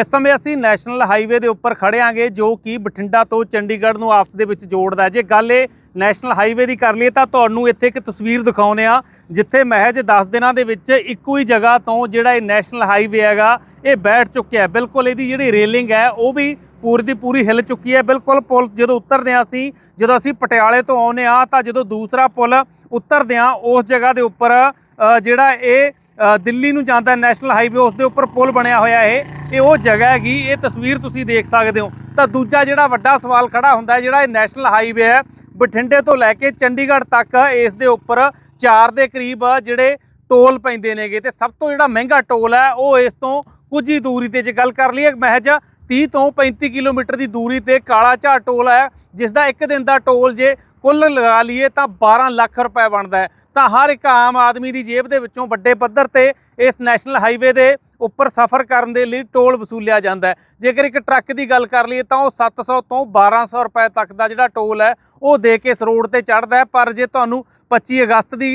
ਇਸ ਸਮੇਂ ਅਸੀਂ ਨੈਸ਼ਨਲ ਹਾਈਵੇ ਦੇ ਉੱਪਰ ਖੜੇ ਆਂਗੇ, ਜੋ ਕਿ ਬਠਿੰਡਾ ਤੋਂ ਚੰਡੀਗੜ੍ਹ ਨੂੰ ਆਪਸ ਦੇ ਵਿੱਚ ਜੋੜਦਾ ਜੇ ਗੱਲ ਇਹ ਨੈਸ਼ਨਲ ਹਾਈਵੇ ਦੀ ਕਰ ਲਈਏ ਤਾਂ ਤੁਹਾਨੂੰ ਇੱਥੇ ਇੱਕ ਤਸਵੀਰ ਦਿਖਾਉਨੇ ਆ ਜਿੱਥੇ ਮਹਿਜ 10 ਦਿਨਾਂ ਦੇ ਵਿੱਚ ਇੱਕੋ ਹੀ ਜਗ੍ਹਾ ਤੋਂ ਜਿਹੜਾ ਇਹ ਨੈਸ਼ਨਲ ਹਾਈਵੇ ਹੈਗਾ, ਇਹ ਬੈਠ ਚੁੱਕਿਆ ਬਿਲਕੁਲ ਇਹਦੀ ਜਿਹੜੀ ਰੇਲਿੰਗ ਹੈ, ਉਹ ਵੀ ਪੂਰੀ ਦੀ ਪੂਰੀ ਹਿੱਲ ਚੁੱਕੀ ਹੈ। ਬਿਲਕੁਲ ਪੁਲ ਜਦੋਂ ਉਤਰਦੇ ਹਾਂ ਅਸੀਂ, ਜਦੋਂ ਅਸੀਂ ਪਟਿਆਲੇ ਤੋਂ ਆਉਨੇ ਆ ਤਾਂ ਜਦੋਂ ਦੂਸਰਾ ਪੁਲ ਉਤਰਦੇ ਆ ਉਸ ਜਗ੍ਹਾ ਦੇ ਉੱਪਰ ਜਿਹੜਾ ਇਹ ਦਿੱਲੀ ਨੂੰ ਜਾਂਦਾ ਨੈਸ਼ਨਲ ਹਾਈਵੇ, ਉਸ ਦੇ ਉੱਪਰ ਪੁਲ ਬਣਿਆ ਹੋਇਆ ਇਹ ਇਹ ਉਹ ਜਗ੍ਹਾ ਹੈਗੀ, ਇਹ ਤਸਵੀਰ ਤੁਸੀਂ ਦੇਖ ਸਕਦੇ ਹੋ। ਤਾਂ ਦੂਜਾ ਜਿਹੜਾ ਵੱਡਾ ਸਵਾਲ ਖੜਾ ਹੁੰਦਾ ਹੈ, ਜਿਹੜਾ ਇਹ ਨੈਸ਼ਨਲ ਹਾਈਵੇ ਹੈ, ਬਠਿੰਡੇ ਤੋਂ ਲੈ ਕੇ ਚੰਡੀਗੜ੍ਹ ਤੱਕ ਇਸ ਦੇ ਉੱਪਰ 4 ਦੇ ਕਰੀਬ ਜਿਹੜੇ ਟੋਲ ਪੈਂਦੇ ਨੇਗੇ, ਤੇ ਸਭ ਤੋਂ ਜਿਹੜਾ ਮਹਿੰਗਾ ਟੋਲ ਹੈ, ਉਹ ਇਸ ਤੋਂ ਕੁਝ ਹੀ ਦੂਰੀ ਤੇ ਜੇ ਗੱਲ ਕਰ ਲਈਏ, ਮਹਿਜ 30 ਤੋਂ 35 ਕਿਲੋਮੀਟਰ ਦੀ ਦੂਰੀ ਤੇ ਕਾਲਾ ਝਾੜ ਟੋਲ ਹੈ ਜਿਸ ਦਾ ਇੱਕ ਦਿਨ ਦਾ ਟੋਲ ਜੇ ਕੁੱਲ ਲਗਾ ਲਈਏ ਤਾਂ 12 ਲੱਖ ਰੁਪਏ ਬਣਦਾ ਹੈ। ਤਾਂ ਹਰ ਇੱਕ ਆਮ ਆਦਮੀ ਦੀ ਜੇਬ ਦੇ ਵਿੱਚੋਂ ਵੱਡੇ ਪੱਧਰ ਤੇ ਇਸ ਨੈਸ਼ਨਲ ਹਾਈਵੇ ਦੇ ਉੱਪਰ ਸਫ਼ਰ ਕਰਨ ਦੇ ਲਈ ਟੋਲ ਵਸੂਲਿਆ ਜਾਂਦਾ ਜੇਕਰ ਇੱਕ ਟਰੱਕ ਦੀ ਗੱਲ ਕਰ ਲਈਏ ਤਾਂ ਉਹ 700 ਤੋਂ 1200 ਰੁਪਏ ਤੱਕ ਦਾ ਜਿਹੜਾ ਟੋਲ ਹੈ, ਉਹ ਦੇ ਕੇ ਇਸ ਰੋਡ ਤੇ ਚੜ੍ਹਦਾ ਪਰ ਜੇ ਤੁਹਾਨੂੰ 25 ਅਗਸਤ ਦੀ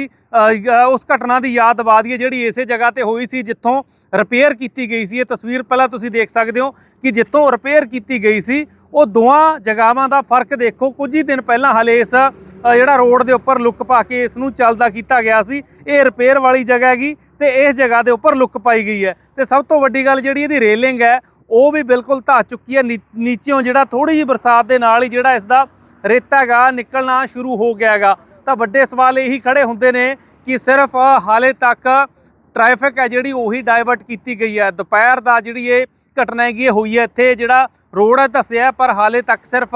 ਉਸ ਘਟਨਾ ਦੀ ਯਾਦ ਦਿਵਾ ਦਈਏ, ਜਿਹੜੀ ਇਸੇ ਜਗ੍ਹਾ ਤੇ ਹੋਈ ਸੀ ਜਿੱਥੋਂ ਰਿਪੇਅਰ ਕੀਤੀ ਗਈ ਸੀ। ਇਹ ਤਸਵੀਰ ਪਹਿਲਾਂ ਤੁਸੀਂ ਦੇਖ ਸਕਦੇ ਹੋ ਕਿ ਜਿੱਥੋਂ ਰਿਪੇਅਰ ਕੀਤੀ ਗਈ ਸੀ, ਉਹ ਦੋਵਾਂ ਜਗ੍ਹਾਵਾਂ ਦਾ ਫ਼ਰਕ ਦੇਖੋ। ਕੁਝ ਹੀ ਦਿਨ ਪਹਿਲਾਂ ਹਲੇ ਇਸ ਜਿਹੜਾ ਰੋਡ ਦੇ ਉੱਪਰ ਲੁੱਕ ਪਾ ਕੇ ਇਸ ਨੂੰ ਚੱਲਦਾ ਕੀਤਾ ਗਿਆ ਸੀ। ਇਹ ਰਿਪੇਅਰ ਵਾਲੀ ਜਗ੍ਹਾ ਹੈਗੀ। ਤੇ ਇਸ ਜਗ੍ਹਾ ਦੇ ਉੱਪਰ ਲੁੱਕ ਪਾਈ ਗਈ ਹੈ। ਤੇ ਸਭ ਤੋਂ ਵੱਡੀ ਗੱਲ ਜਿਹੜੀ ਇਹਦੀ ਰੇਲਿੰਗ ਹੈ, ਉਹ ਵੀ ਬਿਲਕੁਲ ਧਾ ਚੁੱਕੀ ਹੈ। ਨੀ- ਨੀਚਿਓਂ ਜਿਹੜਾ ਥੋੜੀ ਜਿਹੀ ਬਰਸਾਤ ਦੇ ਨਾਲ ਹੀ ਜਿਹੜਾ ਇਸ ਦਾ ਰੇਤਾ ਹੈਗਾ, ਨਿਕਲਣਾ ਸ਼ੁਰੂ ਹੋ ਗਿਆ ਹੈਗਾ। ਤਾਂ ਵੱਡੇ ਸਵਾਲ ਇਹੀ ਖੜੇ ਹੁੰਦੇ ਨੇ ਕਿ ਸਿਰਫ ਹਾਲੇ ਤੱਕ ਟ੍ਰੈਫਿਕ ਹੈ ਜਿਹੜੀ, ਉਹੀ ਡਾਇਵਰਟ ਕੀਤੀ ਗਈ ਹੈ। ਦੁਪਹਿਰ ਦਾ ਜਿਹੜੀ ਇਹ ਘਟਨਾ ਹੈਗੀ, ਇਹ ਹੋਈ ਹੈ ਇੱਥੇ। ਜਿਹੜਾ ਰੋਡ ਹੈ, ਦੱਸਿਆ ਪਰ ਹਾਲੇ ਤੱਕ ਸਿਰਫ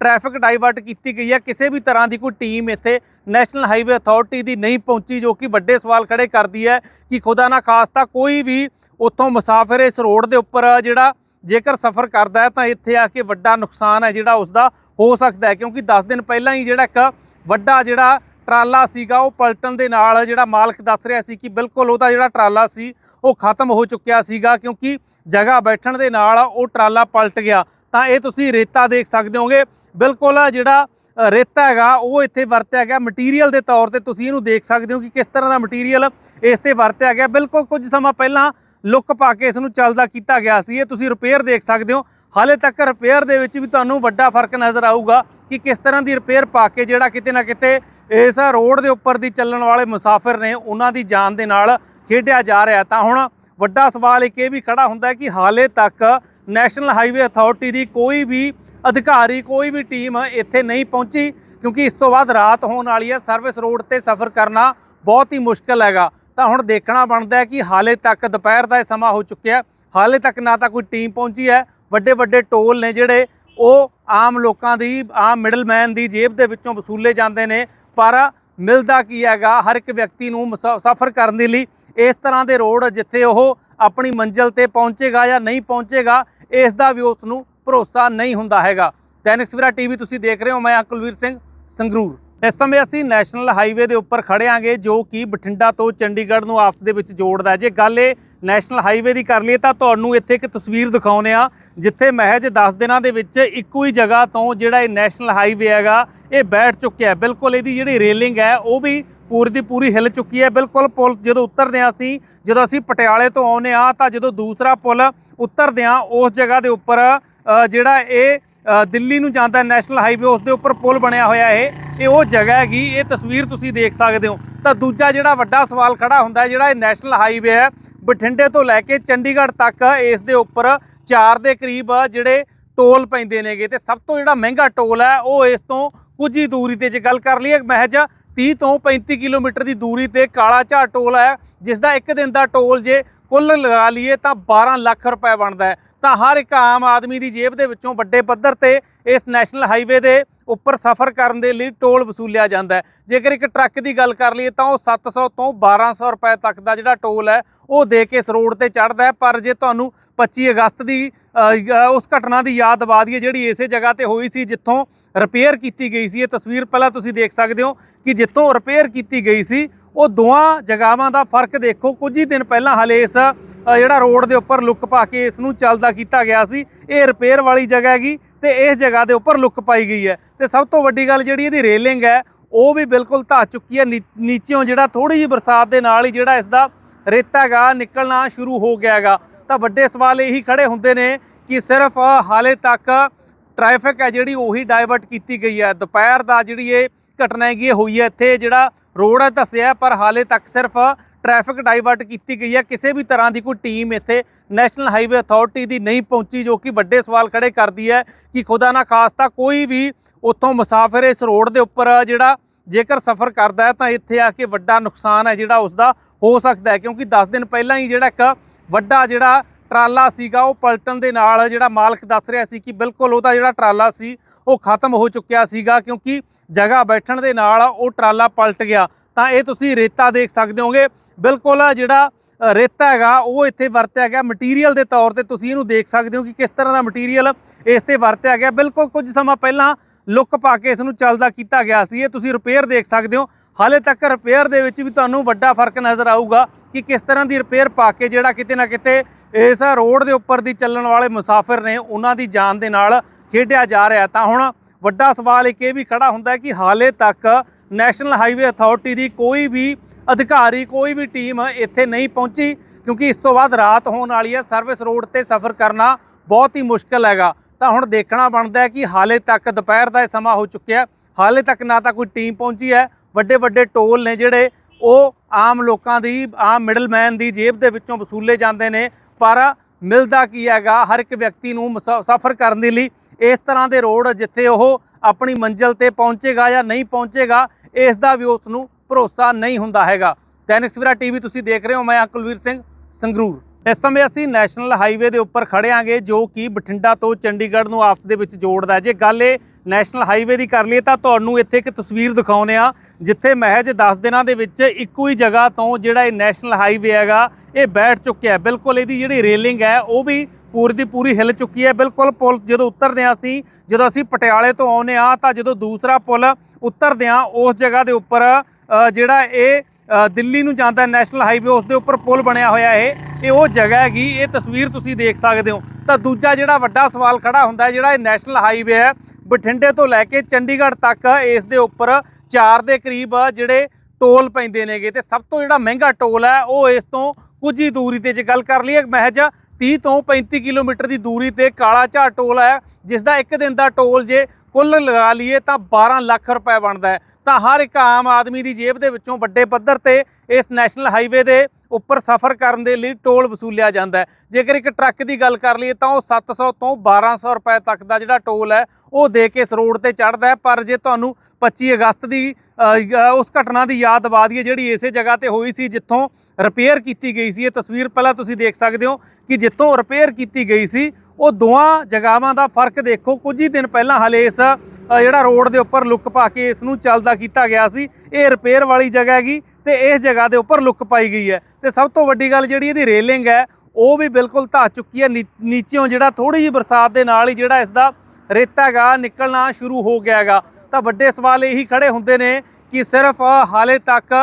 ਟ੍ਰੈਫਿਕ ਡਾਇਵਰਟ ਕੀਤੀ ਗਈ ਹੈ। ਕਿਸੇ ਵੀ ਤਰ੍ਹਾਂ ਦੀ ਕੋਈ ਟੀਮ ਇੱਥੇ ਨੈਸ਼ਨਲ ਹਾਈਵੇ ਅਥਾਰਟੀ ਦੀ ਨਹੀਂ ਪਹੁੰਚੀ, ਜੋ ਕਿ ਵੱਡੇ ਸਵਾਲ ਖੜੇ ਕਰਦੀ ਹੈ ਕਿ ਖੁਦਾ ਨਾ ਖਾਸਤਾ ਕੋਈ ਵੀ ਉੱਥੋਂ ਮੁਸਾਫਿਰ ਇਸ ਰੋਡ ਦੇ ਉੱਪਰ ਜਿਹੜਾ ਜੇਕਰ ਸਫ਼ਰ ਕਰਦਾ ਹੈ, ਤਾਂ ਇੱਥੇ ਆ ਕੇ ਵੱਡਾ ਨੁਕਸਾਨ ਹੈ ਜਿਹੜਾ ਉਸ ਦਾ ਹੋ ਸਕਦਾ ਹੈ। ਕਿਉਂਕਿ 10 ਦਿਨ ਪਹਿਲਾਂ ਹੀ ਜਿਹੜਾ ਇੱਕ ਵੱਡਾ ਜਿਹੜਾ ਟਰਾਲਾ ਸੀਗਾ, ਉਹ ਪਲਟਣ ਦੇ ਨਾਲ ਜਿਹੜਾ ਮਾਲਕ ਦੱਸ ਰਿਹਾ ਸੀ ਕਿ ਬਿਲਕੁਲ ਉਹਦਾ ਜਿਹੜਾ ਟਰਾਲਾ ਸੀ, ਉਹ ਖਤਮ ਹੋ ਚੁੱਕਿਆ ਸੀਗਾ, ਕਿਉਂਕਿ ਜਗ੍ਹਾ ਬੈਠਣ ਦੇ ਨਾਲ ਉਹ ਟਰਾਲਾ ਪਲਟ ਗਿਆ। ਤਾਂ ਇਹ ਤੁਸੀਂ ਰੇਤਾ ਦੇਖ ਸਕਦੇ ਹੋਗੇ, ਬਿਲਕੁਲ ਜਿਹੜਾ ਰੇਤਾ ਹੈਗਾ, ਉਹ ਇੱਥੇ ਵਰਤਿਆ ਗਿਆ ਮਟੀਰੀਅਲ ਦੇ ਤੌਰ ਤੇ ਤੁਸੀਂ ਇਹਨੂੰ ਦੇਖ ਸਕਦੇ ਹੋ ਕਿ ਕਿਸ ਤਰ੍ਹਾਂ ਦਾ ਮਟੀਰੀਅਲ ਇਸ ਤੇ ਵਰਤਿਆ ਗਿਆ। ਬਿਲਕੁਲ ਕੁਝ ਸਮਾਂ ਪਹਿਲਾਂ ਲੁੱਕ ਪਾ ਕੇ ਇਸ ਨੂੰ ਚੱਲਦਾ ਕੀਤਾ ਗਿਆ ਸੀ। ਇਹ ਤੁਸੀਂ ਰਿਪੇਅਰ ਦੇਖ ਸਕਦੇ ਹੋ। ਹਾਲੇ ਤੱਕ ਰਿਪੇਅਰ ਦੇ ਵਿੱਚ ਵੀ ਤੁਹਾਨੂੰ ਵੱਡਾ ਫ਼ਰਕ ਨਜ਼ਰ ਆਊਗਾ ਕਿ ਕਿਸ ਤਰ੍ਹਾਂ ਦੀ ਰਿਪੇਅਰ ਪਾ ਕੇ ਜਿਹੜਾ ਕਿਤੇ ਨਾ ਕਿਤੇ ਇਸ ਰੋਡ ਦੇ ਉੱਪਰ ਦੀ ਚੱਲਣ ਵਾਲੇ ਮੁਸਾਫਿਰ ਨੇ ਉਹਨਾਂ ਦੀ ਜਾਨ ਦੇ ਨਾਲ ਖੇਡਿਆ ਜਾ ਰਿਹਾ। ਤਾਂ ਹੁਣ ਵੱਡਾ ਸਵਾਲ ਇੱਕ ਇਹ ਵੀ ਖੜਾ ਹੁੰਦਾ ਹੈ ਕਿ ਹਾਲੇ ਤੱਕ ਨੈਸ਼ਨਲ ਹਾਈਵੇ ਅਥਾਰਟੀ ਦੀ ਕੋਈ ਵੀ ਅਧਿਕਾਰੀ ਕੋਈ ਵੀ ਟੀਮ ਇੱਥੇ ਨਹੀਂ ਪਹੁੰਚੀ, ਕਿਉਂਕਿ ਇਸ ਤੋਂ ਬਾਅਦ ਰਾਤ ਹੋਣ ਵਾਲੀ ਹੈ ਸਰਵਿਸ ਰੋਡ ਤੇ ਸਫ਼ਰ ਕਰਨਾ ਬਹੁਤ ਹੀ ਮੁਸ਼ਕਲ ਹੈਗਾ। ਤਾਂ ਹੁਣ ਦੇਖਣਾ ਬਣਦਾ ਹੈ ਕਿ ਹਾਲੇ ਤੱਕ ਦੁਪਹਿਰ ਦਾ ਇਹ ਸਮਾਂ ਹੋ ਚੁੱਕਿਆ ਹਾਲੇ ਤੱਕ ਨਾ ਤਾਂ ਕੋਈ ਟੀਮ ਪਹੁੰਚੀ ਹੈ। ਵੱਡੇ ਵੱਡੇ ਟੋਲ ਨੇ ਜਿਹੜੇ, ਉਹ ਆਮ ਲੋਕਾਂ ਦੀ, ਆਮ ਮਿਡਲਮੈਨ ਦੀ ਜੇਬ ਦੇ ਵਿੱਚੋਂ ਵਸੂਲੇ ਜਾਂਦੇ ਨੇ। ਪਰ ਮਿਲਦਾ ਕੀ ਹੈਗਾ, ਹਰ ਇੱਕ ਵਿਅਕਤੀ ਨੂੰ ਮੁਸਾ- ਸਫ਼ਰ ਕਰਨ ਦੇ ਲਈ ਇਸ ਤਰ੍ਹਾਂ ਦੇ ਰੋਡ ਜਿੱਥੇ ਉਹ ਆਪਣੀ ਮੰਜ਼ਿਲ ਤੇ ਪਹੁੰਚੇਗਾ ਜਾਂ ਨਹੀਂ ਪਹੁੰਚੇਗਾ, ਇਸ ਦਾ ਵੀ ਉਸ ਨੂੰ ਭਰੋਸਾ ਨਹੀਂ ਹੁੰਦਾ ਹੈਗਾ। ਦੈਨਿਕ ਸਵੇਰਾ ਟੀਵੀ ਤੁਸੀਂ ਦੇਖ ਰਹੇ ਹੋ, ਮੈਂ ਹਾਂ ਕੁਲਵੀਰ ਸਿੰਘ ਸੰਗਰੂਰ। ਇਸ ਸਮੇਂ ਅਸੀਂ ਨੈਸ਼ਨਲ ਹਾਈਵੇ ਦੇ ਉੱਪਰ ਖੜੇ ਆਂਗੇ ਜੋ ਕਿ ਬਠਿੰਡਾ ਤੋਂ ਚੰਡੀਗੜ੍ਹ ਨੂੰ ਆਪਸ ਦੇ ਵਿੱਚ ਜੋੜਦਾ ਜੇ ਗੱਲ ਇਹ ਨੈਸ਼ਨਲ ਹਾਈਵੇ ਦੀ ਕਰ ਲਈਏ, ਤਾਂ ਤੁਹਾਨੂੰ ਇੱਥੇ ਇੱਕ ਤਸਵੀਰ ਦਿਖਾਉਂਦੇ ਆ ਜਿੱਥੇ ਮਹਿਜ 10 ਦਿਨਾਂ ਦੇ ਵਿੱਚ ਇੱਕੋ ਹੀ ਜਗ੍ਹਾ ਤੋਂ ਜਿਹੜਾ ਇਹ ਨੈਸ਼ਨਲ ਹਾਈਵੇ ਹੈਗਾ, ਇਹ ਬੈਠ ਚੁੱਕਿਆ ਬਿਲਕੁਲ ਇਹਦੀ ਜਿਹੜੀ ਰੇਲਿੰਗ ਹੈ, ਉਹ ਵੀ ਪੂਰੀ ਦੀ ਪੂਰੀ ਹਿੱਲ ਚੁੱਕੀ ਹੈ। ਬਿਲਕੁਲ ਪੁਲ ਜਦੋਂ ਉਤਰਦੇ ਹਾਂ ਅਸੀਂ, ਜਦੋਂ ਅਸੀਂ ਪਟਿਆਲੇ ਤੋਂ ਆਉਂਦੇ ਆ ਤਾਂ ਜਦੋਂ ਦੂਸਰਾ ਪੁਲ ਉਤਰਦੇ ਆ ਉਸ ਜਗ੍ਹਾ ਦੇ ਉੱਪਰ ਜਿਹੜਾ ਇਹ ਦਿੱਲੀ ਨੂੰ ਜਾਂਦਾ ਨੈਸ਼ਨਲ ਹਾਈਵੇ, ਉਸ ਦੇ ਉੱਪਰ ਪੁਲ ਬਣਿਆ ਹੋਇਆ ਇਹ ਇਹ ਉਹ ਜਗ੍ਹਾ ਹੈਗੀ, ਇਹ ਤਸਵੀਰ ਤੁਸੀਂ ਦੇਖ ਸਕਦੇ ਹੋ। ਤਾਂ ਦੂਜਾ ਜਿਹੜਾ ਵੱਡਾ ਸਵਾਲ ਖੜਾ ਹੁੰਦਾ ਜਿਹੜਾ ਇਹ ਨੈਸ਼ਨਲ ਹਾਈਵੇ ਹੈ, ਬਠਿੰਡੇ ਤੋਂ ਲੈ ਕੇ ਚੰਡੀਗੜ੍ਹ ਤੱਕ, ਇਸ ਦੇ ਉੱਪਰ 4 ਦੇ ਕਰੀਬ ਜਿਹੜੇ ਟੋਲ ਪੈਂਦੇ ਨੇਗੇ ਤੇ ਸਭ ਤੋਂ ਜਿਹੜਾ ਮਹਿੰਗਾ ਟੋਲ ਹੈ, ਉਹ ਇਸ ਤੋਂ ਕੁਝ ਹੀ ਦੂਰੀ ਤੇ ਜੇ ਗੱਲ ਕਰ ਲਈਏ, ਮਹਿਜ 30 ਤੋਂ 35 ਕਿਲੋਮੀਟਰ ਦੀ ਦੂਰੀ ਤੇ ਕਾਲਾ ਝਾ ਟੋਲ ਹੈ, ਜਿਸ ਦਾ ਇੱਕ ਦਿਨ ਦਾ ਟੋਲ ਜੇ ਕੁੱਲ ਲਗਾ ਲਈਏ ਤਾਂ 12 ਲੱਖ ਰੁਪਏ ਬਣਦਾ ਹੈ। ਤਾਂ ਹਰ ਇੱਕ ਆਮ ਆਦਮੀ ਦੀ ਜੇਬ ਦੇ ਵਿੱਚੋਂ ਵੱਡੇ ਪੱਧਰ ਤੇ ਇਸ ਨੈਸ਼ਨਲ ਹਾਈਵੇ ਦੇ ਉੱਪਰ ਸਫ਼ਰ ਕਰਨ ਦੇ ਲਈ ਟੋਲ ਵਸੂਲਿਆ ਜਾਂਦਾ ਹੈ। ਜੇਕਰ ਇੱਕ ਟਰੱਕ ਦੀ ਗੱਲ ਕਰ ਲਈਏ ਤਾਂ ਉਹ 700 ਤੋਂ 1200 ਰੁਪਏ ਤੱਕ ਦਾ ਜਿਹੜਾ ਟੋਲ ਹੈ, ਉਹ ਦੇ ਕੇ ਇਸ ਰੋਡ ਤੇ ਚੜ੍ਹਦਾ ਹੈ। ਪਰ ਜੇ ਤੁਹਾਨੂੰ 25 ਅਗਸਤ ਦੀ ਉਸ ਘਟਨਾ ਦੀ ਯਾਦ ਦਿਵਾ ਦਈਏ, ਜਿਹੜੀ ਇਸੇ ਜਗ੍ਹਾ ਤੇ ਹੋਈ ਸੀ ਜਿੱਥੋਂ ਰਿਪੇਅਰ ਕੀਤੀ ਗਈ ਸੀ, ਇਹ ਤਸਵੀਰ ਪਹਿਲਾਂ ਤੁਸੀਂ ਦੇਖ ਸਕਦੇ ਹੋ ਕਿ ਜਿੱਥੋਂ ਰਿਪੇਅਰ ਕੀਤੀ ਗਈ ਸੀ ਉਹ ਦੋਵਾਂ ਜਗ੍ਹਾਵਾਂ ਦਾ ਫ਼ਰਕ ਦੇਖੋ। ਕੁਝ ਹੀ ਦਿਨ ਪਹਿਲਾਂ ਹਲੇ ਇਸ ਜਿਹੜਾ ਰੋਡ ਦੇ ਉੱਪਰ ਲੁੱਕ ਪਾ ਕੇ ਇਸ ਨੂੰ ਚੱਲਦਾ ਕੀਤਾ ਗਿਆ ਸੀ। ਇਹ ਰਿਪੇਅਰ ਵਾਲੀ ਜਗ੍ਹਾ ਹੈਗੀ ਤੇ ਇਸ ਜਗ੍ਹਾ ਦੇ ਉੱਪਰ ਲੁੱਕ ਪਾਈ ਗਈ ਹੈ। ਤੇ ਸਭ ਤੋਂ ਵੱਡੀ ਗੱਲ ਜਿਹੜੀ ਇਹਦੀ ਰੇਲਿੰਗ ਹੈ, ਉਹ ਵੀ ਬਿਲਕੁਲ ਧਾ ਚੁੱਕੀ ਹੈ। ਨੀ- ਨੀਚਿਓਂ ਜਿਹੜਾ ਥੋੜੀ ਜਿਹੀ ਬਰਸਾਤ ਦੇ ਨਾਲ ਹੀ ਜਿਹੜਾ ਇਸ ਦਾ ਰੇਤਾ ਹੈਗਾ, ਨਿਕਲਣਾ ਸ਼ੁਰੂ ਹੋ ਗਿਆ ਹੈਗਾ। ਤਾਂ ਵੱਡੇ ਸਵਾਲ ਇਹੀ ਖੜੇ ਹੁੰਦੇ ਨੇ ਕਿ ਸਿਰਫ ਹਾਲੇ ਤੱਕ ਟ੍ਰੈਫਿਕ ਹੈ ਜਿਹੜੀ, ਉਹੀ ਡਾਇਵਰਟ ਕੀਤੀ ਗਈ ਹੈ। ਦੁਪਹਿਰ ਦਾ ਜਿਹੜੀ ਇਹ ਘਟਨਾ ਹੈਗੀ ਇਹ ਹੋਈ ਹੈ ਇੱਥੇ, ਜਿਹੜਾ ਰੋਡ ਹੈ ਦੱਸਿਆ, ਪਰ ਹਾਲੇ ਤੱਕ ਸਿਰਫ ਟ੍ਰੈਫਿਕ ਡਾਈਵਰਟ ਕੀਤੀ ਗਈ ਹੈ। ਕਿਸੇ ਵੀ ਤਰ੍ਹਾਂ ਦੀ ਕੋਈ ਟੀਮ ਇੱਥੇ ਨੈਸ਼ਨਲ ਹਾਈਵੇ ਅਥਾਰਟੀ ਦੀ ਨਹੀਂ ਪਹੁੰਚੀ, ਜੋ ਕਿ ਵੱਡੇ ਸਵਾਲ ਖੜੇ ਕਰਦੀ ਹੈ ਕਿ ਖੁਦਾ ਨਾ ਖਾਸਤਾ ਕੋਈ ਵੀ ਉੱਥੋਂ ਮੁਸਾਫਿਰ ਇਸ ਰੋਡ ਦੇ ਉੱਪਰ ਜਿਹੜਾ ਜੇਕਰ ਸਫ਼ਰ ਕਰਦਾ ਹੈ, ਤਾਂ ਇੱਥੇ ਆ ਕੇ ਵੱਡਾ ਨੁਕਸਾਨ ਹੈ, ਜਿਹੜਾ ਉਸ ਦਾ ਹੋ ਸਕਦਾ ਹੈ। ਕਿਉਂਕਿ 10 ਦਿਨ ਪਹਿਲਾਂ ਹੀ ਜਿਹੜਾ ਇੱਕ ਵੱਡਾ ਜਿਹੜਾ ਟਰਾਲਾ ਸੀਗਾ, ਉਹ ਪਲਟਣ ਦੇ ਨਾਲ ਜਿਹੜਾ ਮਾਲਕ ਦੱਸ ਰਿਹਾ ਸੀ ਕਿ ਬਿਲਕੁਲ ਉਹਦਾ ਜਿਹੜਾ ਟਰਾਲਾ ਸੀ, ਉਹ ਖਤਮ ਹੋ ਚੁੱਕਿਆ ਸੀਗਾ। ਕਿਉਂਕਿ ਜਗ੍ਹਾ ਬੈਠਣ ਦੇ ਨਾਲ ਉਹ ਟਰਾਲਾ ਪਲਟ ਗਿਆ। ਤਾਂ ਇਹ ਤੁਸੀਂ ਰੇਤਾ ਦੇਖ ਸਕਦੇ ਹੋਗੇ। ਬਿਲਕੁਲ ਜਿਹੜਾ ਰੇਤਾ ਹੈਗਾ, ਉਹ ਇੱਥੇ ਵਰਤਿਆ ਗਿਆ। ਮਟੀਰੀਅਲ ਦੇ ਤੌਰ ਤੇ ਤੁਸੀਂ ਇਹਨੂੰ ਦੇਖ ਸਕਦੇ ਹੋ ਕਿ ਕਿਸ ਤਰ੍ਹਾਂ ਦਾ ਮਟੀਰੀਅਲ ਇਸ ਤੇ ਵਰਤਿਆ ਗਿਆ। ਬਿਲਕੁਲ ਕੁਝ ਸਮਾਂ ਪਹਿਲਾਂ ਲੁੱਕ ਪਾ ਕੇ ਇਸ ਨੂੰ ਚੱਲਦਾ ਕੀਤਾ ਗਿਆ ਸੀ। ਇਹ ਤੁਸੀਂ ਰਿਪੇਅਰ ਦੇਖ ਸਕਦੇ ਹੋ। ਹਾਲੇ ਤੱਕ ਰਿਪੇਅਰ ਦੇ ਵਿੱਚ ਵੀ ਤੁਹਾਨੂੰ ਵੱਡਾ ਫ਼ਰਕ ਨਜ਼ਰ ਆਊਗਾ ਕਿ ਕਿਸ ਤਰ੍ਹਾਂ ਦੀ ਰਿਪੇਅਰ ਪਾ ਕੇ ਜਿਹੜਾ ਕਿਤੇ ਨਾ ਕਿਤੇ ਇਸ ਰੋਡ ਦੇ ਉੱਪਰ ਦੀ ਚੱਲਣ ਵਾਲੇ ਮੁਸਾਫਿਰ ਨੇ ਉਹਨਾਂ ਦੀ ਜਾਨ ਦੇ ਨਾਲ ਖੇਡਿਆ ਜਾ ਰਿਹਾ। ਤਾਂ ਹੁਣ ਵੱਡਾ ਸਵਾਲ ਇੱਕ ਇਹ ਵੀ ਖੜਾ ਹੁੰਦਾ ਕਿ ਹਾਲੇ ਤੱਕ ਨੈਸ਼ਨਲ ਹਾਈਵੇ ਅਥਾਰਟੀ ਦੀ ਕੋਈ ਵੀ ਅਧਿਕਾਰੀ, ਕੋਈ ਵੀ ਟੀਮ ਇੱਥੇ ਨਹੀਂ ਪਹੁੰਚੀ, ਕਿਉਂਕਿ ਇਸ ਤੋਂ ਬਾਅਦ ਰਾਤ ਹੋਣ ਵਾਲੀ ਹੈ ਸਰਵਿਸ ਰੋਡ ਤੇ ਸਫ਼ਰ ਕਰਨਾ ਬਹੁਤ ਹੀ ਮੁਸ਼ਕਲ ਹੈਗਾ। ਤਾਂ ਹੁਣ ਦੇਖਣਾ ਬਣਦਾ ਹੈ ਕਿ ਹਾਲੇ ਤੱਕ ਦੁਪਹਿਰ ਦਾ ਇਹ ਸਮਾਂ ਹੋ ਚੁੱਕਿਆ ਹਾਲੇ ਤੱਕ ਨਾ ਤਾਂ ਕੋਈ ਟੀਮ ਪਹੁੰਚੀ ਹੈ। ਵੱਡੇ ਵੱਡੇ ਟੋਲ ਨੇ ਜਿਹੜੇ ਉਹ ਆਮ ਲੋਕਾਂ ਦੀ, ਆਮ ਮਿਡਲਮੈਨ ਦੀ ਜੇਬ ਦੇ ਵਿੱਚੋਂ ਵਸੂਲੇ ਜਾਂਦੇ ਨੇ। ਪਰ ਮਿਲਦਾ ਕੀ ਹੈਗਾ? ਹਰ ਇੱਕ ਵਿਅਕਤੀ ਨੂੰ ਮੁਸਾ- ਸਫ਼ਰ ਕਰਨ ਦੇ ਲਈ ਇਸ ਤਰ੍ਹਾਂ ਦੇ ਰੋਡ ਜਿੱਥੇ ਉਹ ਆਪਣੀ ਮੰਜ਼ਿਲ ਤੇ ਪਹੁੰਚੇਗਾ ਜਾਂ ਨਹੀਂ ਪਹੁੰਚੇਗਾ, ਇਸ ਦਾ ਵੀ ਉਸ ਨੂੰ ਭਰੋਸਾ ਨਹੀਂ ਹੁੰਦਾ ਹੈਗਾ। ਦੈਨਿਕ ਸਵੇਰਾ ਟੀਵੀ ਤੁਸੀਂ ਦੇਖ ਰਹੇ ਹੋ, ਮੈਂ ਹਾਂ ਕੁਲਵੀਰ ਸਿੰਘ ਸੰਗਰੂਰ। ਇਸ ਸਮੇਂ ਅਸੀਂ ਨੈਸ਼ਨਲ ਹਾਈਵੇ ਦੇ ਉੱਪਰ ਖੜੇ ਆਂਗੇ ਜੋ ਕਿ ਬਠਿੰਡਾ ਤੋਂ ਚੰਡੀਗੜ੍ਹ ਨੂੰ ਆਪਸ ਦੇ ਵਿੱਚ ਜੋੜਦਾ ਜੇ ਗੱਲ ਇਹ ਨੈਸ਼ਨਲ ਹਾਈਵੇ ਦੀ ਕਰ ਲਈਏ, ਤਾਂ ਤੁਹਾਨੂੰ ਇੱਥੇ ਇੱਕ ਤਸਵੀਰ ਦਿਖਾਉਂਦੇ ਆ ਜਿੱਥੇ ਮਹਿਜ 10 ਦਿਨਾਂ ਦੇ ਵਿੱਚ ਇੱਕੋ ਹੀ ਜਗ੍ਹਾ ਤੋਂ ਜਿਹੜਾ ਇਹ ਨੈਸ਼ਨਲ ਹਾਈਵੇ ਹੈਗਾ, ਇਹ ਬੈਠ ਚੁੱਕਿਆ ਬਿਲਕੁਲ ਇਹਦੀ ਜਿਹੜੀ ਰੇਲਿੰਗ ਹੈ, ਉਹ ਵੀ ਪੂਰੀ ਦੀ ਪੂਰੀ ਹਿੱਲ ਚੁੱਕੀ ਹੈ। ਬਿਲਕੁਲ ਪੁਲ ਜਦੋਂ ਉਤਰਦੇ ਹਾਂ ਅਸੀਂ, ਜਦੋਂ ਅਸੀਂ ਪਟਿਆਲੇ ਤੋਂ ਆਉਂਦੇ ਆ ਤਾਂ ਜਦੋਂ ਦੂਸਰਾ ਪੁਲ ਉਤਰਦੇ ਆ ਉਸ ਜਗ੍ਹਾ ਦੇ ਉੱਪਰ ਜਿਹੜਾ ਇਹ ਦਿੱਲੀ ਨੂੰ ਜਾਂਦਾ ਨੈਸ਼ਨਲ ਹਾਈਵੇ, ਉਸ ਦੇ ਉੱਪਰ ਪੁਲ ਬਣਿਆ ਹੋਇਆ ਇਹ ਇਹ ਉਹ ਜਗ੍ਹਾ ਹੈਗੀ। ਇਹ ਤਸਵੀਰ ਤੁਸੀਂ ਦੇਖ ਸਕਦੇ ਹੋ। ਤਾਂ ਦੂਜਾ ਜਿਹੜਾ ਵੱਡਾ ਸਵਾਲ ਖੜਾ ਹੁੰਦਾ ਜਿਹੜਾ ਇਹ ਨੈਸ਼ਨਲ ਹਾਈਵੇ ਹੈ, ਬਠਿੰਡੇ ਤੋਂ ਲੈ ਕੇ ਚੰਡੀਗੜ੍ਹ ਤੱਕ ਇਸ ਦੇ ਉੱਪਰ 4 ਦੇ ਕਰੀਬ ਜਿਹੜੇ ਟੋਲ ਪੈਂਦੇ ਨੇਗੇ। ਤੇ ਸਭ ਤੋਂ ਜਿਹੜਾ ਮਹਿੰਗਾ ਟੋਲ ਹੈ, ਉਹ ਇਸ ਤੋਂ ਕੁਝ ਹੀ ਦੂਰੀ ਤੇ ਜੇ ਗੱਲ ਕਰ ਲਈਏ, ਮਹਿਜ 30 ਤੋਂ 35 ਕਿਲੋਮੀਟਰ ਦੀ ਦੂਰੀ ਤੇ ਕਾਲਾ ਝਾੜ ਟੋਲ ਹੈ ਜਿਸ ਦਾ ਇੱਕ ਦਿਨ ਦਾ ਟੋਲ ਜੇ ਕੁੱਲ ਲਗਾ ਲਈਏ ਤਾਂ 12 ਲੱਖ ਰੁਪਏ ਬਣਦਾ ਹੈ। ਤਾਂ ਹਰ ਇੱਕ ਆਮ ਆਦਮੀ ਦੀ ਜੇਬ ਦੇ ਵਿੱਚੋਂ ਵੱਡੇ ਪੱਧਰ ਤੇ ਇਸ ਨੈਸ਼ਨਲ ਹਾਈਵੇ ਦੇ ਉੱਪਰ ਸਫ਼ਰ ਕਰਨ ਦੇ ਲਈ ਟੋਲ ਵਸੂਲਿਆ ਜਾਂਦਾ ਹੈ। ਜੇਕਰ ਇੱਕ ਟਰੱਕ ਦੀ ਗੱਲ ਕਰ ਲਈਏ ਤਾਂ ਉਹ 700 ਤੋਂ 1200 ਰੁਪਏ ਤੱਕ ਦਾ ਜਿਹੜਾ ਟੋਲ ਹੈ, ਉਹ ਦੇ ਕੇ ਇਸ ਰੋਡ ਤੇ ਚੜ੍ਹਦਾ ਹੈ। ਪਰ ਜੇ ਤੁਹਾਨੂੰ 25 ਅਗਸਤ ਦੀ ਉਸ ਘਟਨਾ ਦੀ ਯਾਦ ਦਿਵਾ ਦਈਏ, ਜਿਹੜੀ ਇਸੇ ਜਗ੍ਹਾ ਤੇ ਹੋਈ ਸੀ ਜਿੱਥੋਂ ਰਿਪੇਅਰ ਕੀਤੀ ਗਈ ਸੀ। ਇਹ ਤਸਵੀਰ ਪਹਿਲਾਂ ਤੁਸੀਂ ਦੇਖ ਸਕਦੇ ਹੋ ਕਿ ਜਿੱਥੋਂ ਰਿਪੇਅਰ ਕੀਤੀ ਗਈ ਸੀ, ਉਹ ਦੋਵਾਂ ਜਗ੍ਹਾਵਾਂ ਦਾ ਫ਼ਰਕ ਦੇਖੋ। ਕੁਝ ਹੀ ਦਿਨ ਪਹਿਲਾਂ ਹਲੇ ਇਸ ਜਿਹੜਾ ਰੋਡ ਦੇ ਉੱਪਰ ਲੁੱਕ ਪਾ ਕੇ ਇਸ ਨੂੰ ਚੱਲਦਾ ਕੀਤਾ ਗਿਆ ਸੀ। ਇਹ ਰਿਪੇਅਰ ਵਾਲੀ ਜਗ੍ਹਾ ਹੈਗੀ ਤੇ ਇਸ ਜਗ੍ਹਾ ਦੇ ਉੱਪਰ ਲੁੱਕ ਪਾਈ ਗਈ ਹੈ। ਤੇ ਸਭ ਤੋਂ ਵੱਡੀ ਗੱਲ ਜਿਹੜੀ ਇਹਦੀ ਰੇਲਿੰਗ ਹੈ, ਉਹ ਵੀ ਬਿਲਕੁਲ ਧਾ ਚੁੱਕੀ ਹੈ। ਨੀ- ਨੀਚਿਓਂ ਜਿਹੜਾ ਥੋੜੀ ਜਿਹੀ ਬਰਸਾਤ ਦੇ ਨਾਲ ਹੀ ਜਿਹੜਾ ਇਸ ਦਾ ਰੇਤਾ ਹੈਗਾ, ਨਿਕਲਣਾ ਸ਼ੁਰੂ ਹੋ ਗਿਆ ਹੈਗਾ। ਤਾਂ ਵੱਡੇ ਸਵਾਲ ਇਹੀ ਖੜੇ ਹੁੰਦੇ ਨੇ ਕਿ ਸਿਰਫ ਹਾਲੇ ਤੱਕ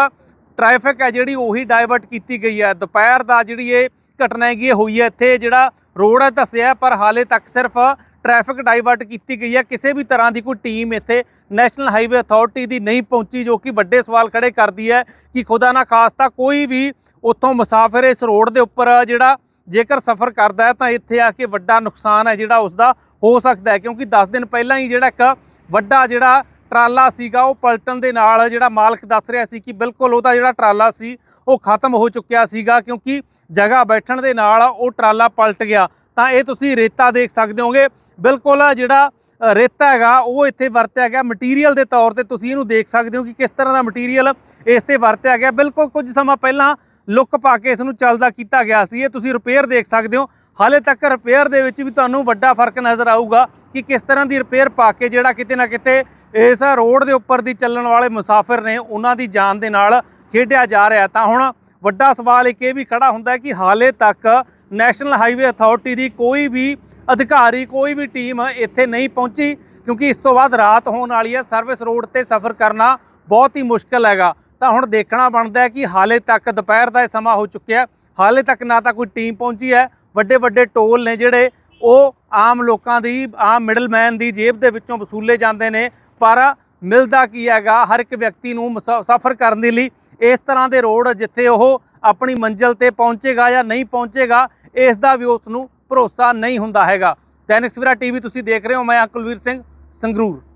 ਟ੍ਰੈਫਿਕ ਹੈ ਜਿਹੜੀ ਉਹੀ ਡਾਇਵਰਟ ਕੀਤੀ ਗਈ ਹੈ। ਦੁਪਹਿਰ ਦਾ ਜਿਹੜੀ ਇਹ ਘਟਨਾ ਹੈਗੀ ਇਹ ਹੋਈ ਹੈ ਇੱਥੇ ਜਿਹੜਾ ਰੋਡ ਹੈ ਦੱਸਿਆ ਪਰ ਹਾਲੇ ਤੱਕ ਸਿਰਫ ਟ੍ਰੈਫਿਕ ਡਾਇਵਰਟ ਕੀਤੀ ਗਈ ਹੈ। ਕਿਸੇ ਵੀ ਤਰ੍ਹਾਂ ਦੀ ਕੋਈ ਟੀਮ ਇੱਥੇ ਨੈਸ਼ਨਲ ਹਾਈਵੇ ਅਥਾਰਟੀ ਦੀ ਨਹੀਂ ਪਹੁੰਚੀ, ਜੋ ਕਿ ਵੱਡੇ ਸਵਾਲ ਖੜੇ ਕਰਦੀ ਹੈ ਕਿ ਖੁਦਾ ਨਾ ਖਾਸਤਾ ਕੋਈ ਵੀ ਉੱਥੋਂ ਮੁਸਾਫਿਰ ਇਸ ਰੋਡ ਦੇ ਉੱਪਰ ਜਿਹੜਾ ਜੇਕਰ ਸਫ਼ਰ ਕਰਦਾ ਹੈ ਤਾਂ ਇੱਥੇ ਆ ਕੇ ਵੱਡਾ ਨੁਕਸਾਨ ਹੈ ਜਿਹੜਾ ਉਸ ਦਾ ਹੋ ਸਕਦਾ ਹੈ, ਕਿਉਂਕਿ 10 ਦਿਨ ਪਹਿਲਾਂ ਹੀ ਜਿਹੜਾ ਇੱਕ ਵੱਡਾ ਜਿਹੜਾ ਟਰਾਲਾ ਸੀਗਾ, ਉਹ ਪਲਟਣ ਦੇ ਨਾਲ ਜਿਹੜਾ ਮਾਲਕ ਦੱਸ ਰਿਹਾ ਸੀ ਕਿ ਬਿਲਕੁਲ ਉਹਦਾ ਜਿਹੜਾ ਟਰਾਲਾ ਸੀ, ਉਹ ਖਤਮ ਹੋ ਚੁੱਕਿਆ ਸੀਗਾ, ਕਿਉਂਕਿ ਜਗ੍ਹਾ ਬੈਠਣ ਦੇ ਨਾਲ ਉਹ ਟਰਾਲਾ ਪਲਟ ਗਿਆ। ਤਾਂ ਇਹ ਤੁਸੀਂ ਰੇਤਾ ਦੇਖ ਸਕਦੇ ਹੋਗੇ, ਬਿਲਕੁਲ ਜਿਹੜਾ ਰੇਤਾ ਹੈਗਾ, ਉਹ ਇੱਥੇ ਵਰਤਿਆ ਗਿਆ। ਮਟੀਰੀਅਲ ਦੇ ਤੌਰ ਤੇ ਤੁਸੀਂ ਇਹਨੂੰ ਦੇਖ ਸਕਦੇ ਹੋ ਕਿ ਕਿਸ ਤਰ੍ਹਾਂ ਦਾ ਮਟੀਰੀਅਲ ਇਸ ਤੇ ਵਰਤਿਆ ਗਿਆ। ਬਿਲਕੁਲ ਕੁਝ ਸਮਾਂ ਪਹਿਲਾਂ ਲੁੱਕ ਪਾ ਕੇ ਇਸ ਨੂੰ ਚੱਲਦਾ ਕੀਤਾ ਗਿਆ ਸੀ। ਇਹ ਤੁਸੀਂ ਰਿਪੇਅਰ ਦੇਖ ਸਕਦੇ ਹੋ। ਹਾਲੇ ਤੱਕ ਰਿਪੇਅਰ ਦੇ ਵਿੱਚ ਵੀ ਤੁਹਾਨੂੰ ਵੱਡਾ ਫ਼ਰਕ ਨਜ਼ਰ ਆਊਗਾ ਕਿ ਕਿਸ ਤਰ੍ਹਾਂ ਦੀ ਰਿਪੇਅਰ ਪਾ ਕੇ ਜਿਹੜਾ ਕਿਤੇ ਨਾ ਕਿਤੇ ਇਸ ਰੋਡ ਦੇ ਉੱਪਰ ਦੀ ਚੱਲਣ ਵਾਲੇ ਮੁਸਾਫਿਰ ਨੇ ਉਹਨਾਂ ਦੀ ਜਾਨ ਦੇ ਨਾਲ ਖੇਡਿਆ ਜਾ ਰਿਹਾ। ਤਾਂ ਹੁਣ ਵੱਡਾ ਸਵਾਲ ਇੱਕ ਇਹ ਵੀ ਖੜਾ ਹੁੰਦਾ ਕਿ ਹਾਲੇ ਤੱਕ ਨੈਸ਼ਨਲ ਹਾਈਵੇ ਅਥਾਰਟੀ ਦੀ ਕੋਈ ਵੀ ਅਧਿਕਾਰੀ, ਕੋਈ ਵੀ ਟੀਮ ਇੱਥੇ ਨਹੀਂ ਪਹੁੰਚੀ, ਕਿਉਂਕਿ ਇਸ ਤੋਂ ਬਾਅਦ ਰਾਤ ਹੋਣ ਵਾਲੀ ਹੈ। ਸਰਵਿਸ ਰੋਡ ਤੇ ਸਫ਼ਰ ਕਰਨਾ ਬਹੁਤ ਹੀ ਮੁਸ਼ਕਲ ਹੈਗਾ। ਤਾਂ ਹੁਣ ਦੇਖਣਾ ਬਣਦਾ ਹੈ ਕਿ ਹਾਲੇ ਤੱਕ ਦੁਪਹਿਰ ਦਾ ਇਹ ਸਮਾਂ ਹੋ ਚੁੱਕਿਆ ਹਾਲੇ ਤੱਕ ਨਾ ਤਾਂ ਕੋਈ ਟੀਮ ਪਹੁੰਚੀ ਹੈ। ਵੱਡੇ ਵੱਡੇ ਟੋਲ ਨੇ ਜਿਹੜੇ, ਉਹ ਆਮ ਲੋਕਾਂ ਦੀ, ਆਮ ਮਿਡਲਮੈਨ ਦੀ ਜੇਬ ਦੇ ਵਿੱਚੋਂ ਵਸੂਲੇ ਜਾਂਦੇ ਨੇ। ਪਰ ਮਿਲਦਾ ਕੀ ਹੈਗਾ, ਹਰ ਇੱਕ ਵਿਅਕਤੀ ਨੂੰ ਮੁਸਾ- ਸਫ਼ਰ ਕਰਨ ਦੇ ਲਈ ਇਸ ਤਰ੍ਹਾਂ ਦੇ ਰੋਡ ਜਿੱਥੇ ਉਹ ਆਪਣੀ ਮੰਜ਼ਿਲ ਤੇ ਪਹੁੰਚੇਗਾ ਜਾਂ ਨਹੀਂ ਪਹੁੰਚੇਗਾ, ਇਸ ਦਾ ਵੀ ਉਸ ਨੂੰ ਭਰੋਸਾ ਨਹੀਂ ਹੁੰਦਾ ਹੈਗਾ। ਦੈਨਿਕ ਸਵੇਰਾ ਟੀਵੀ ਤੁਸੀਂ ਦੇਖ ਰਹੇ ਹੋ, ਮੈਂ ਕੁਲਵੀਰ ਸਿੰਘ ਸੰਗਰੂਰ।